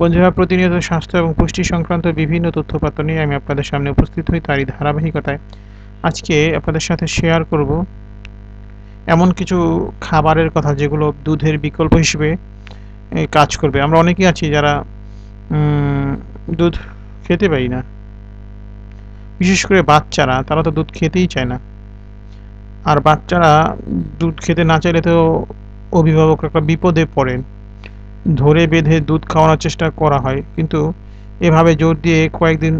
বন্ধুরা, প্রতিনিয়ত স্বাস্থ্য এবং পুষ্টি সংক্রান্ত বিভিন্ন তথ্যপাত্র নিয়ে আমি আপনাদের সামনে উপস্থিত হই তারই ধারাবাহিকতায়। আজকে আপনাদের সাথে শেয়ার করব এমন কিছু খাবারের কথা যেগুলো দুধের বিকল্প হিসেবে কাজ করবে। আমরা অনেকেই আছি যারা দুধ খেতে পারি না। বিশেষ করে বাচ্চারা, তারা তো দুধ খেতেই চায় না। আর বাচ্চারা দুধ খেতে না চাইলে তো অভিভাবক একটা বিপদে পড়েন। ধরে বেঁধে দুধ খাওয়ানোর চেষ্টা করা হয়। কিন্তু এভাবে জোর দিয়ে কয়েকদিন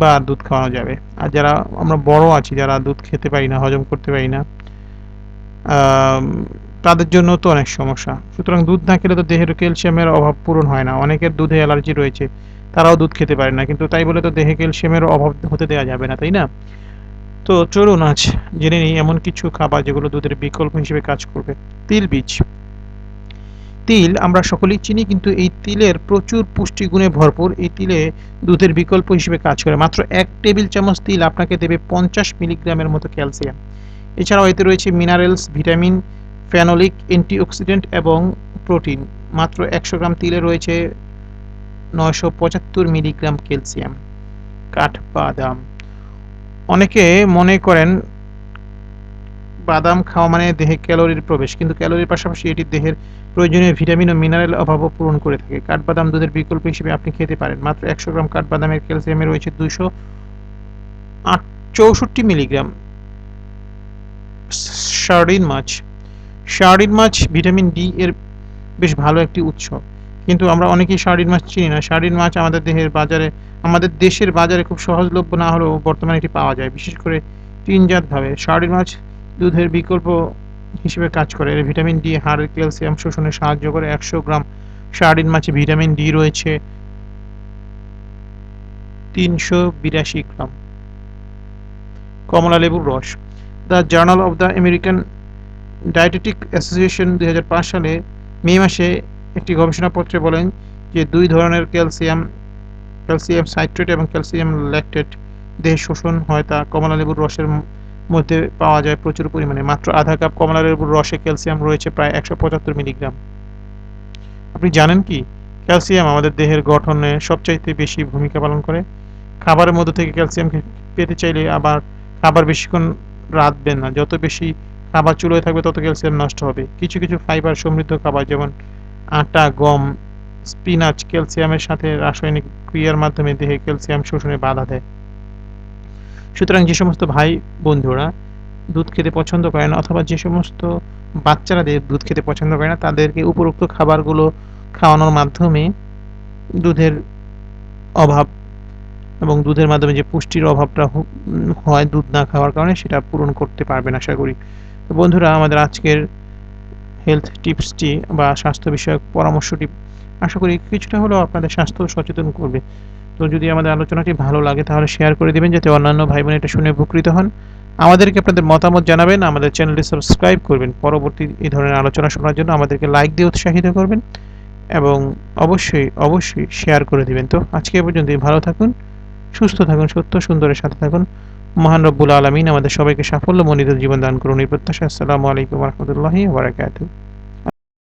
বা দুধ খাওয়ানো যাবে। আর যারা আমরা বড় আছি, যারা দুধ খেতে পারি না, হজম করতে পারি না তাদের জন্য তো অনেক সমস্যা। সুতরাং দুধ না খেলে তো দেহের ক্যালসিয়ামের অভাব পূরণ হয় না। অনেকের দুধে অ্যালার্জি রয়েছে, তারাও দুধ খেতে পারে না। কিন্তু তাই বলে তো দেহে ক্যালসিয়ামের অভাব হতে দেওয়া যাবে না, তাই না? তো চলুন আজ জেনে নিই এমন কিছু খাবার যেগুলো দুধের বিকল্প হিসেবে কাজ করবে। তিল বীজ। তিল আমরা সকলেই চিনি, কিন্তু এই তিলের প্রচুর পুষ্টিগুণে ভরপুর। এই তিলে দুধের বিকল্প হিসেবে কাজ করে। মাত্র এক টেবিল চামচ তিল আপনাকে দেবে পঞ্চাশ মিলিগ্রামের মতো ক্যালসিয়াম। এছাড়াও এতে রয়েছে মিনারেলস, ভিটামিন ফ্যানোলিক অ্যান্টিঅক্সিডেন্ট এবং প্রোটিন। মাত্র একশো গ্রাম তিলে রয়েছে নয়শো পঁচাত্তর মিলিগ্রাম ক্যালসিয়াম। কাঠবাদাম অনেকে মনে করেন বাদাম খাওয়া মানে দেহে ক্যালোরির প্রবেশ। কিন্তু ক্যালোরির পাশাপাশি এটি দেহের প্রয়োজনীয় ভিটামিন ও মিনারেল অভাবও পূরণ করে থাকে। কাঠবাদাম দুধের বিকল্প হিসেবে আপনি খেতে পারেন। মাত্র একশো গ্রাম কাঠবাদামের ক্যালসিয়ামে রয়েছে দুশো চৌষট্টি মিলিগ্রাম শার্ডিন মাছ। শার্ডিন মাছ ভিটামিন ডি এর বেশ ভালো একটি উৎস। কিন্তু আমরা অনেকেই শার্ডিন মাছ চিনি না। শার্ডিন মাছ আমাদের দেহের বাজারে, আমাদের দেশের বাজারে খুব সহজলভ্য না হলেও বর্তমানে এটি পাওয়া যায়। বিশেষ করে টিনজাতভাবে শার্ডিন মাছ দুধের বিকল্প হিসেবে কাজ করে। এর ভিটামিন ডি হাড়ের ক্যালসিয়াম, শোষণে সাহায্য করে। একশো গ্রাম সার্ডিন মাছে ভিটামিন ডি রয়েছে। তিনশো বিরাশি গ্রাম। কমলা লেবুর রস। The journal of the American dietetic association দুই হাজার পাঁচ সালে মে মাসে একটি গবেষণাপত্রে বলেন যে দুই ধরনের ক্যালসিয়াম ক্যালসিয়াম সাইট্রেট এবং ক্যালসিয়াম ল্যাকটেট দেহে শোষণ হয়। তা কমলা লেবুর রসের মধ্যে পাওয়া যায় প্রচুর পরিমাণে। মাত্র আধা কাপ কমলা লেবুর রসে ক্যালসিয়াম রয়েছে প্রায় একশো পঁচাত্তর মিলিগ্রাম। আপনি জানেন কি? ক্যালসিয়াম আমাদের দেহের গঠনে সবচাইতে বেশি ভূমিকা পালন করে। খাবারের মধ্যে থেকে ক্যালসিয়াম পেতে চাইলে আবার খাবার বেশিক্ষণ রাঁধবেন না। যত বেশি খাবার চুলোয় থাকবে তত ক্যালসিয়াম নষ্ট হবে। কিছু কিছু ফাইবার সমৃদ্ধ খাবার যেমন আটা, গম, স্পিনাচ ক্যালসিয়ামের সাথে রাসায়নিক ক্রিয়ার মাধ্যমে দেহে ক্যালসিয়াম শোষণে বাধা দেয়। সুতরাং যে সমস্ত ভাই বন্ধুরা দুধ খেতে পছন্দ করে না, অথবা যে সমস্ত বাচ্চারা দুধ খেতে পছন্দ করে না, তাদেরকে উপরোক্ত খাবারগুলো খাওয়ানোর মাধ্যমে দুধের অভাব এবং দুধের মাধ্যমে যে পুষ্টির অভাবটা হয় দুধ না খাওয়ার কারণে সেটা পূরণ করতে পারবেন আশা করি। তো বন্ধুরা, আমাদের আজকের হেলথ টিপসটি বা স্বাস্থ্য বিষয়ক পরামর্শটি আশা করি কিছুটা হলেও আপনাদের স্বাস্থ্য সচেতন করবে। তো যদি আমাদের আলোচনাটি ভালো লাগে, তাহলে শেয়ার করে দেবেন, যাতে অন্যান্য ভাই বোন এটা শুনে উপকৃত হন। আমাদেরকে আপনাদের মতামত জানাবেন, আমাদের চ্যানেলটি সাবস্ক্রাইব করবেন। পরবর্তী এই ধরনের আলোচনা শোনার জন্য আমাদেরকে লাইক দিয়ে উৎসাহিত করবেন এবং অবশ্যই অবশ্যই শেয়ার করে দিবেন। তো আজকে পর্যন্ত ভালো থাকুন, সুস্থ থাকুন, সত্য সুন্দরের সাথে থাকুন। মহান রব্বুল আলমিন আমাদের সবাইকে সাফল্য মনিত জীবন দান করুন এই প্রত্যাশা আসসালামু আলাইকুম রহমতুল্লাহি বারাকাতুহ।